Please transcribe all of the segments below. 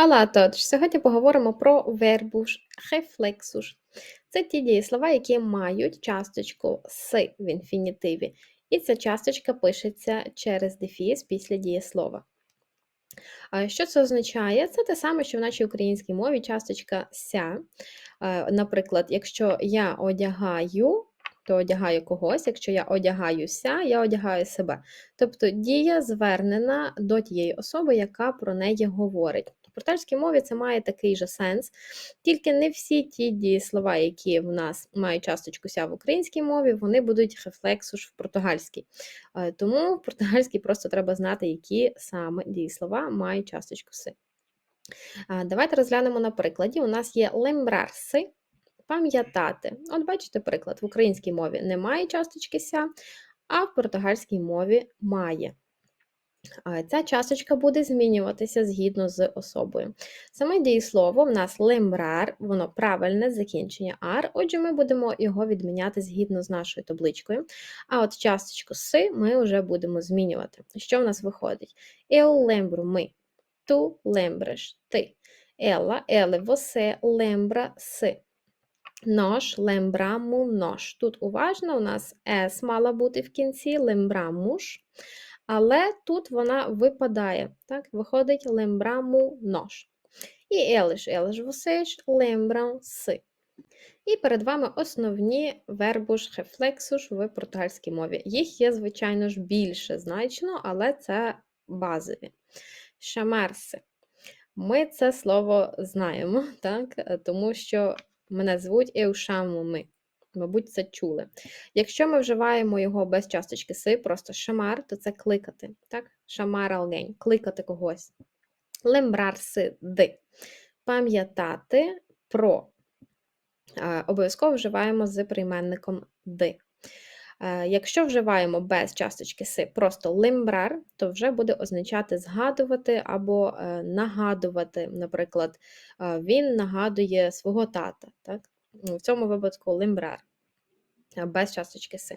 Алла, тож, сьогодні поговоримо про вербуш рефлексуш. Це ті дієслова, які мають часточку «с» в інфінітиві, і ця часточка пишеться через дефіс після дієслова. Що це означає? Це те саме, що в нашій українській мові часточка ся. Наприклад, якщо я одягаю, то одягаю когось, якщо я одягаюся, я одягаю себе. Тобто дія звернена до тієї особи, яка про неї говорить. В портальській мові це має такий же сенс, тільки не всі ті дієслова, які в нас мають часточку ся в українській мові, вони будуть рефлексуш в португальській. Е, Тому в португальській просто треба знати, які саме дієслова мають часточку си. Давайте розглянемо на прикладі. У нас є лембрарси, пам'ятати. От бачите приклад, в українській мові немає часточки ся, а в португальській мові має. Ця часточка буде змінюватися згідно з особою. Саме дієслово в нас лембрар, воно правильне закінчення ар, отже, ми будемо його відміняти згідно з нашою табличкою. А от часточку си ми вже будемо змінювати. Що в нас виходить? Eu lembro ми. Tu lembras ти. Ela, ela, você lembra se. Nós lembramos nós. Тут уважно у нас S мала бути в кінці, lembramos, але тут вона випадає. Так? Виходить lembramos nós. І eles, eles, vocês lembram se. І перед вами основні вербуш, рефлексуш в португальській мові. Їх є, звичайно ж, більше значно, але це базові. Шамарси. Ми це слово знаємо, так? тому що мене звуть Еушаму ми. Мабуть, це чули. Якщо ми вживаємо його без часточки си, просто шамар, то це кликати. Так? Шамар алгень, кликати когось. Лембрарси ди. Пам'ятати про. Обов'язково вживаємо з прийменником ди. Якщо вживаємо без часточки си просто лембрар, то вже буде означати згадувати або е, нагадувати. Наприклад, він нагадує свого тата. Так? В цьому випадку лембрар е, без часточки си.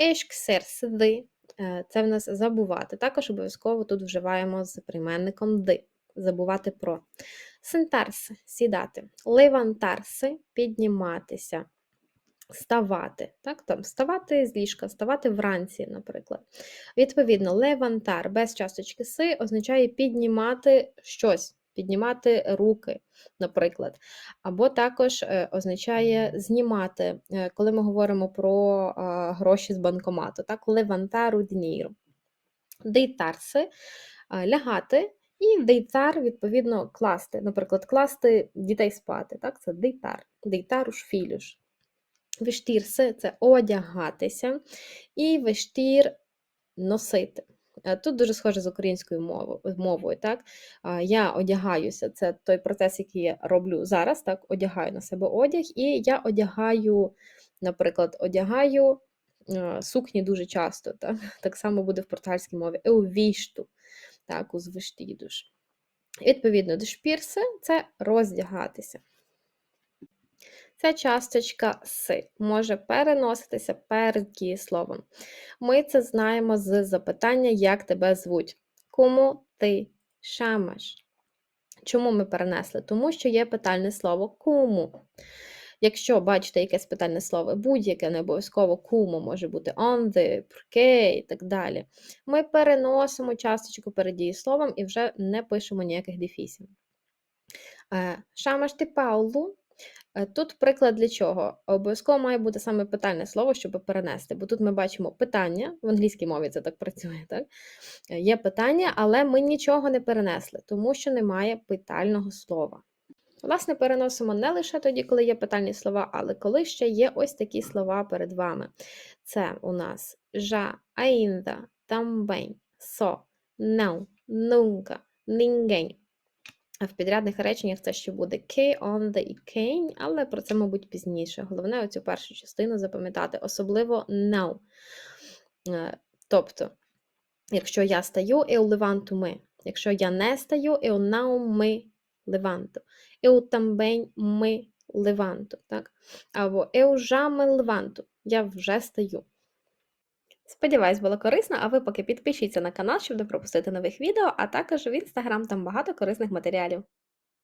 Ешксер сиди е, це в нас забувати. Також обов'язково тут вживаємо з прийменником ди. Забувати про. Сентарси сідати. Левантарси підніматися ставати. Так, там Вставати з ліжка, ставати вранці, наприклад. Відповідно, левантар без часточки си означає піднімати щось, піднімати руки, наприклад. Або також е, означає знімати, е, коли ми говоримо про е, гроші з банкомату. Так, левантару дніру. Дейтарси лягати. І дейтар, відповідно, класти. Наприклад, класти дітей спати. Так? Це дейтар, дейтаруш філюш. Вештірси це одягатися, і вештір носити. Е, Тут дуже схоже з українською мовою. так? Я одягаюся, це той процес, який я роблю зараз, так? одягаю на себе одяг, і я одягаю, наприклад, одягаю сукні дуже часто. Так, так само буде в португальській мові еувішту, так, уз вештідуш. Відповідно, дешпірси це роздягатися. Ця часточка си може переноситися перед дієсловом. Ми це знаємо з запитання, як тебе звуть. Кому ти шамаш? Чому ми перенесли? Тому що є питальне слово кому. Якщо бачите якесь питальне слово, будь-яке не обов'язково кому може бути on the, porque і так далі. Ми переносимо часточку перед дієсловом і вже не пишемо ніяких дефісів. Е, Шамаш ти Паулу Тут приклад для чого? Обов'язково має бути саме питальне слово, щоб перенести. Бо тут ми бачимо питання, в англійській мові це так працює, так? Е, Є питання, але ми нічого не перенесли, тому що немає питального слова. Власне, переносимо не лише тоді, коли є питальні слова, але коли ще є ось такі слова перед вами. Це у нас жа, ainda, também, só, não, nunca, ninguém. В підрядних реченнях це ще буде ки, on, the і кейн, але про це, мабуть, пізніше. Головне оцю першу частину запам'ятати, особливо now. Е, Тобто, якщо я стаю, eu levanto ми. Якщо я не стаю, eu não me levanto. Eu também me levanto. Так? Або eu já me levanto. Я вже стаю. Сподіваюсь, було корисно, а ви поки підпишіться на канал, щоб не пропустити нових відео, а також в інстаграм там багато корисних матеріалів.